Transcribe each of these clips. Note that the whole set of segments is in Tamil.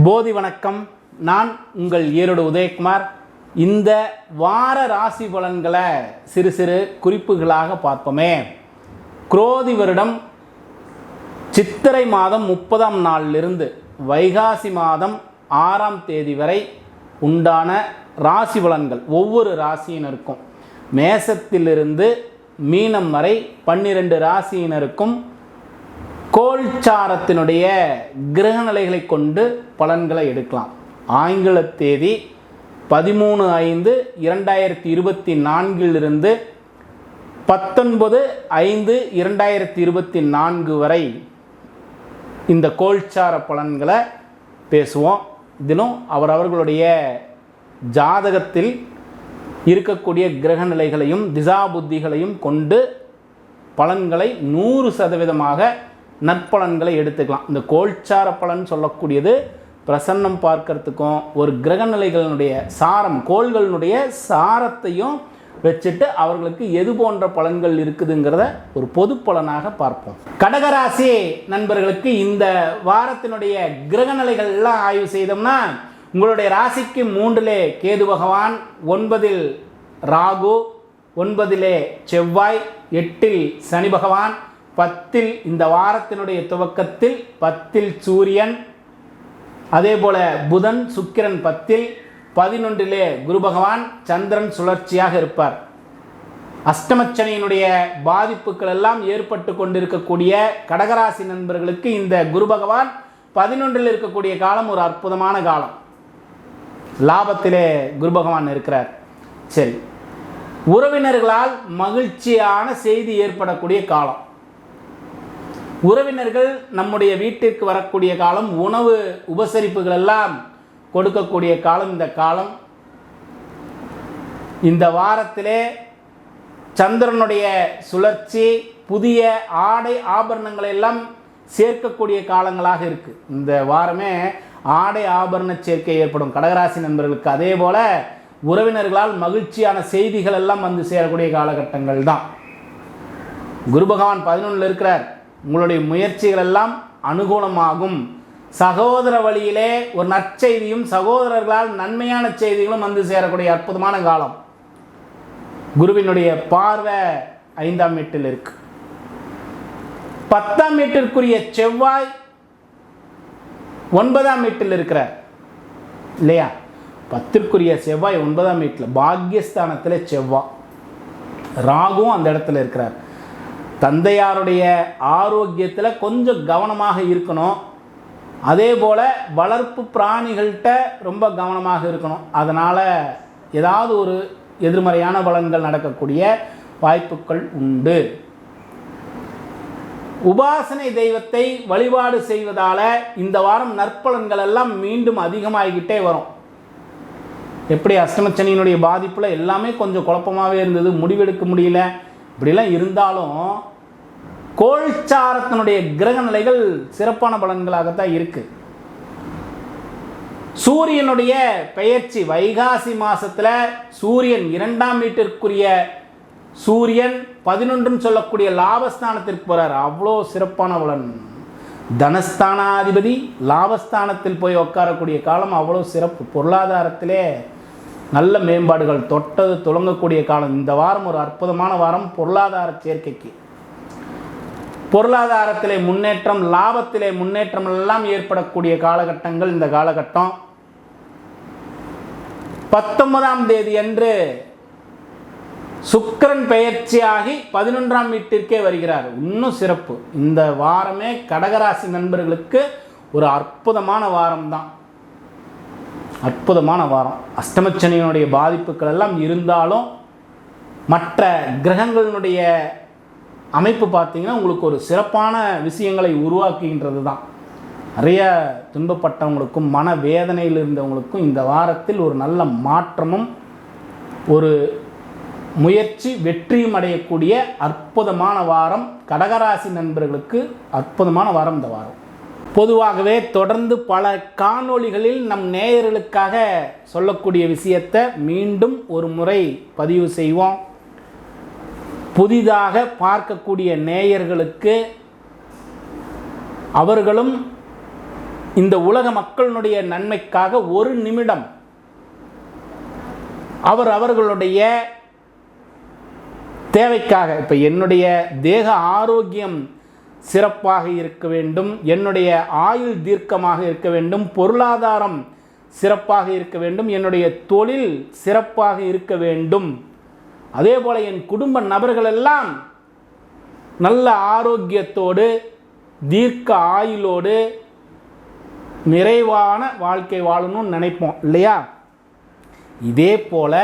போதி வணக்கம். நான் உங்கள் ஈரோடு உதயகுமார். இந்த வார ராசி பலன்களை சிறு சிறு குறிப்புகளாக பார்ப்போமே. குரோதி வருடம் சித்திரை மாதம் முப்பதாம் நாளிலிருந்து வைகாசி மாதம் ஆறாம் தேதி வரை உண்டான ராசி பலன்கள் ஒவ்வொரு ராசியினருக்கும். மேசத்திலிருந்து மீனம் வரை பன்னிரண்டு ராசியினருக்கும் கோல்சாரத்தினுடைய கிரக நிலைகளை கொண்டு பலன்களை எடுக்கலாம். ஆங்கில தேதி பதிமூணு ஐந்து இரண்டாயிரத்தி இருபத்தி நான்கிலிருந்து பத்தொன்பது ஐந்து இரண்டாயிரத்தி இருபத்தி நான்கு வரை இந்த கோல்சார பலன்களை பேசுவோம். இதிலும் அவரவர்களுடைய ஜாதகத்தில் இருக்கக்கூடிய கிரக நிலைகளையும் திசா புத்திகளையும் கொண்டு பலன்களை நூறு சதவீதமாக நற்பலன்களை எடுத்துக்கலாம். இந்த கோல்சார பலன் சொல்லக்கூடியது பிரசன்னம் பார்க்கறதுக்கும் ஒரு கிரக நிலைகளினுடைய சாரம் கோள்களினுடைய சாரத்தையும் வச்சுட்டு அவர்களுக்கு எது போன்ற பலன்கள் இருக்குதுங்கிறத ஒரு பொது பலனாக பார்ப்போம். கடகராசி நண்பர்களுக்கு இந்த வாரத்தினுடைய கிரக எல்லாம் ஆய்வு செய்தோம்னா உங்களுடைய ராசிக்கு மூன்றிலே கேது பகவான் ஒன்பதில் ராகு ஒன்பதிலே செவ்வாய் எட்டில் சனி பகவான் பத்தில் இந்த வாரத்தினுடைய துவக்கத்தில் பத்தில் சூரியன் அதே போல புதன் சுக்கிரன் பத்தில் பதினொன்றிலே குரு பகவான் சந்திரன் சுழற்சியாக இருப்பார். அஷ்டமச்சனையினுடைய பாதிப்புகள் எல்லாம் ஏற்பட்டு கொண்டிருக்கக்கூடிய கடகராசி நண்பர்களுக்கு இந்த குரு பகவான் பதினொன்றில் இருக்கக்கூடிய காலம் ஒரு அற்புதமான காலம். லாபத்திலே குரு பகவான் இருக்கிறார். சரி. உறவினர்களால் மகிழ்ச்சியான செய்தி ஏற்படக்கூடிய காலம். உறவினர்கள் நம்முடைய வீட்டிற்கு வரக்கூடிய காலம் உணவு உபசரிப்புகள் எல்லாம் கொடுக்கக்கூடிய காலம் இந்த காலம். இந்த வாரத்திலே சந்திரனுடைய சுழற்சி புதிய ஆடை ஆபரணங்களை எல்லாம் சேர்க்கக்கூடிய காலங்களாக இருக்குது இந்த வாரமே ஆடை ஆபரண சேர்க்கை ஏற்படும். கடகராசி நண்பர்களுக்கு அதே போல உறவினர்களால் மகிழ்ச்சியான செய்திகள் எல்லாம் வந்து சேரக்கூடிய காலகட்டங்கள் தான். குரு பகவான் பதினொன்றில் இருக்கிறார். உங்களுடைய முயற்சிகள் எல்லாம் அனுகூலமாகும். சகோதர வழியிலே ஒரு நற்செய்தியும் சகோதரர்களால் நன்மையான செய்திகளும் வந்து சேரக்கூடிய அற்புதமான காலம். குருவினுடைய பார்வை ஐந்தாம் வீட்டில் இருக்கு. பத்தாம் வீட்டிற்குரிய செவ்வாய் ஒன்பதாம் வீட்டில் இருக்கிறார். இல்லையா? பத்திற்குரிய செவ்வாய் ஒன்பதாம் வீட்டில் பாக்யஸ்தானத்தில் செவ்வாய் ராகும் அந்த இடத்துல இருக்கிறார். தந்தையாருடைய ஆரோக்கியத்தில் கொஞ்சம் கவனமாக இருக்கணும். அதே போல் வளர்ப்பு பிராணிகள்கிட்ட ரொம்ப கவனமாக இருக்கணும். அதனால் ஏதாவது ஒரு எதிர்மறையான பலன்கள் நடக்கக்கூடிய வாய்ப்புகள் உண்டு. உபாசனை தெய்வத்தை வழிபாடு செய்வதால் இந்த வாரம் நற்பலன்கள் எல்லாம் மீண்டும் அதிகமாகிக்கிட்டே வரும். எப்படி அஷ்டமச்சனியினுடைய பாதிப்பில் எல்லாமே கொஞ்சம் குழப்பமாகவே இருந்தது முடிவெடுக்க முடியல. இப்படிலாம் இருந்தாலும் கோல்சாரத்தினுடைய கிரக நிலைகள் சிறப்பான பலன்களாகத்தான் இருக்கு. சூரியனுடைய பெயர்ச்சி வைகாசி மாசத்துல சூரியன் இரண்டாம் வீட்டிற்குரிய சூரியன் பதினொன்றுன்னு சொல்லக்கூடிய லாபஸ்தானத்திற்கு போறார். அவ்வளோ சிறப்பான பலன். தனஸ்தானாதிபதி லாபஸ்தானத்தில் போய் உட்காரக்கூடிய காலம் அவ்வளோ சிறப்பு. பொருளாதாரத்திலே நல்ல மேம்பாடுகள் தொட்டது துளங்கக்கூடிய காலம். இந்த வாரம் ஒரு அற்புதமான வாரம் பொருளாதார சேர்க்கைக்கு. பொருளாதாரத்திலே முன்னேற்றம் லாபத்திலே முன்னேற்றம் எல்லாம் ஏற்படக்கூடிய காலகட்டங்கள் இந்த காலகட்டம். பத்தொன்பதாம் தேதி அன்று சுக்கிரன் பெயர்ச்சியாகி பதினொன்றாம் வீட்டிற்கே வருகிறார். இன்னும் சிறப்பு. இந்த வாரமே கடகராசி நண்பர்களுக்கு ஒரு அற்புதமான வாரம் தான் அற்புதமான வாரம். அஷ்டமச்சனியினுடைய பாதிப்புகள் எல்லாம் இருந்தாலும் மற்ற கிரகங்களினுடைய அமைப்பு பார்த்திங்கன்னா உங்களுக்கு ஒரு சிறப்பான விஷயங்களை உருவாக்குகின்றது தான் நிறைய துன்பப்பட்டவங்களுக்கும் மன வேதனையில் இருந்தவங்களுக்கும் இந்த வாரத்தில் ஒரு நல்ல மாற்றமும் ஒரு முயற்சி வெற்றியும் அடையக்கூடிய அற்புதமான வாரம் கடகராசி நண்பர்களுக்கு அற்புதமான வாரம் இந்த வாரம். பொதுவாகவே தொடர்ந்து பல காணொளிகளில் நம் நேயர்களுக்காக சொல்லக்கூடிய விஷயத்தை மீண்டும் ஒரு முறை பதிவு செய்வோம். புதிதாக பார்க்கக்கூடிய நேயர்களுக்கு அவர்களும் இந்த உலக மக்களினுடைய நன்மைக்காக ஒரு நிமிடம் அவர் அவர்களுடைய தேவைக்காக இப்போ என்னுடைய தேக ஆரோக்கியம் சிறப்பாக இருக்க வேண்டும் என்னுடைய ஆயுள் தீர்க்கமாக இருக்க வேண்டும் பொருளாதாரம் சிறப்பாக இருக்க வேண்டும் என்னுடைய தொழில் சிறப்பாக இருக்க வேண்டும். அதே போல் என் குடும்ப நபர்களெல்லாம் நல்ல ஆரோக்கியத்தோடு தீர்க்க ஆயுளோடு நிறைவான வாழ்க்கை வாழணும்னு நினைப்போம் இல்லையா? இதே போல்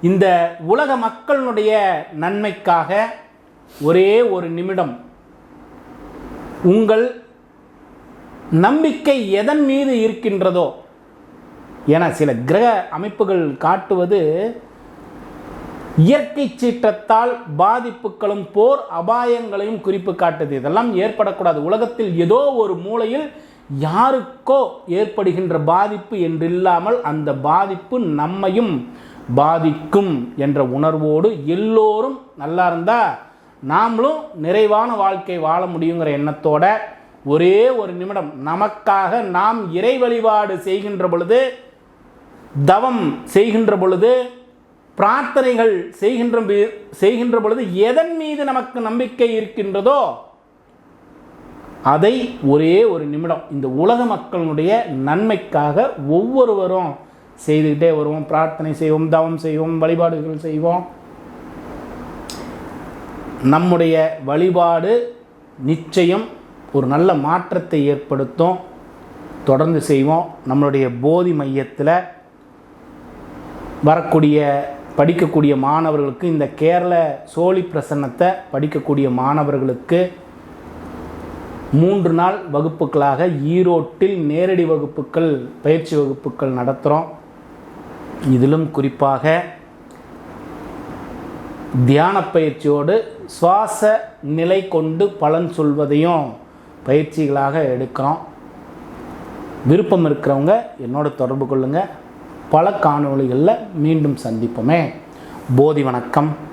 இந்த உலக மக்களினுடைய நன்மைக்காக ஒரே ஒரு நிமிடம் உங்கள் நம்பிக்கை எதன் மீது இருக்கின்றதோ என சில கிரக அமைப்புகள் காட்டுவது இயற்கை சீற்றத்தால் பாதிப்புகளும் போர் அபாயங்களையும் குறிப்பு காட்டுது. இதெல்லாம் ஏற்படக்கூடாது. உலகத்தில் ஏதோ ஒரு மூலையில் யாருக்கோ ஏற்படுகின்ற பாதிப்பு என்றில்லாமல் அந்த பாதிப்பு நம்மையும் பாதிக்கும் என்ற உணர்வோடு எல்லோரும் நல்லா இருந்தால் நாமளும் நிறைவான வாழ்க்கை வாழ முடியுங்கிற எண்ணத்தோட ஒரே ஒரு நிமிடம். நமக்காக நாம் இறை வழிபாடு செய்கின்ற பொழுது தவம் செய்கின்ற பொழுது பிரார்த்தனைகள் செய்கின்ற செய்கின்ற பொழுது எதன் மீது நமக்கு நம்பிக்கை இருக்கின்றதோ அதை ஒரே ஒரு நிமிடம் இந்த உலக மக்களுடைய நன்மைக்காக ஒவ்வொருவரும் செய்துக்கிட்டே வருவோம். பிரார்த்தனை செய்வோம் தவம் செய்வோம் வழிபாடுகள் செய்வோம். நம்முடைய வழிபாடு நிச்சயம் ஒரு நல்ல மாற்றத்தை ஏற்படுத்தும். தொடர்ந்து செய்வோம். நம்மளுடைய போதி மையத்தில் வரக்கூடிய படிக்கக்கூடிய மாணவர்களுக்கு இந்த கேரள சோழி பிரசன்னத்தை படிக்கக்கூடிய மாணவர்களுக்கு மூன்று நாள் வகுப்புகளாக ஈரோட்டில் நேரடி வகுப்புகள் பயிற்சி வகுப்புகள் நடத்துகிறோம் இதிலும் குறிப்பாக தியான பயிற்சியோடு சுவாச நிலை கொண்டு பலன் சொல்வதையும் பயிற்சிகளாக எடுக்கிறோம். விருப்பம் இருக்கிறவங்க என்னோட தொடர்பு கொள்ளுங்கள் பல காணொளிகளில் மீண்டும் சந்திப்போமே. போதி வணக்கம்.